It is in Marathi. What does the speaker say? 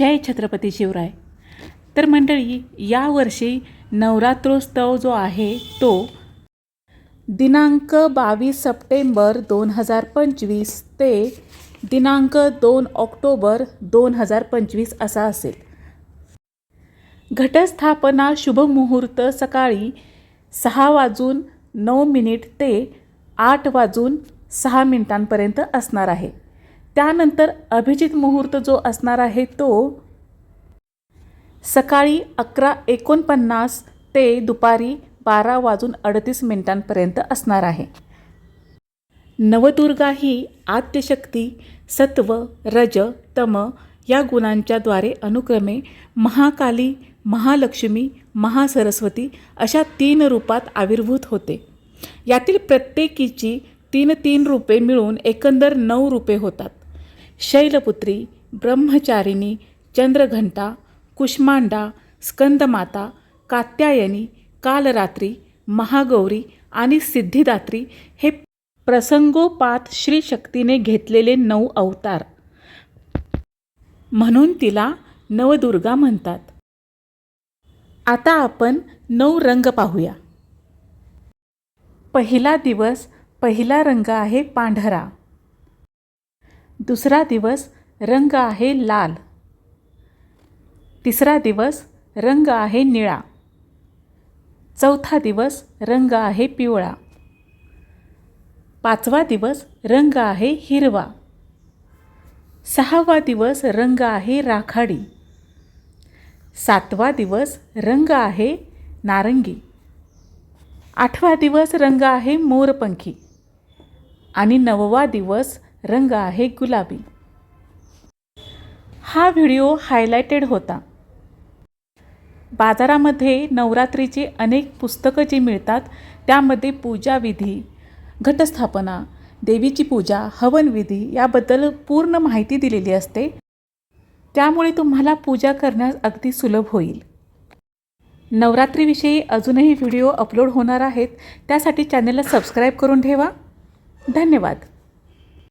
जय छत्रपती शिवराय. तर मंडळी यावर्षी नवरात्रोत्सव जो आहे तो दिनांक बावीस सप्टेंबर दोन हजार पंचवीस ते दिनांक दोन ऑक्टोबर दोन हजार पंचवीस असा असेल. घटस्थापना शुभमुहूर्त सकाळी सहा वाजून नऊ मिनिट ते आठ वाजून सहा मिनिटांपर्यंत असणार आहे. त्यानंतर अभिजित मुहूर्त जो असणार आहे तो सकाळी अकरा एकोणपन्नास ते दुपारी बारा वाजून अडतीस मिनिटांपर्यंत असणार आहे. नवदुर्गा ही आद्यशक्ती सत्व रज तम या गुणांच्याद्वारे अनुक्रमे महाकाली महालक्ष्मी महासरस्वती अशा तीन रूपात आविर्भूत होते. यातील प्रत्येकीची तीन तीन रूपे मिळून एकंदर नऊ रूपे होतात. शैलपुत्री ब्रह्मचारिणी चंद्रघंटा कुष्मांडा स्कंदमाता कात्यायनी कालरात्री महागौरी आणि सिद्धिदात्री हे प्रसंगोपात श्रीशक्तीने घेतलेले नऊ अवतार. म्हणून तिला नवदुर्गा म्हणतात. आता आपण नऊ रंग पाहूया. पहिला दिवस पहिला रंग आहे पांढरा. दुसरा दिवस रंग आहे लाल. तिसरा दिवस रंग आहे निळा. चौथा दिवस रंग आहे पिवळा. पाचवा दिवस रंग आहे हिरवा. सहावा दिवस रंग आहे राखाडी. सातवा दिवस रंग आहे नारंगी. आठवा दिवस रंग आहे मोरपंखी. आणि नववा दिवस रंग आहे गुलाबी. हा व्हिडिओ हायलायटेड होता. बाजारामध्ये नवरात्रीची अनेक पुस्तकं जी मिळतात त्यामध्ये पूजाविधी घटस्थापना देवीची पूजा हवनविधी याबद्दल पूर्ण माहिती दिलेली असते. त्यामुळे तुम्हाला पूजा करण्यास अगदी सुलभ होईल. नवरात्रीविषयी अजूनही व्हिडिओ अपलोड होणार आहेत त्यासाठी चॅनलला सबस्क्राईब करून ठेवा. धन्यवाद.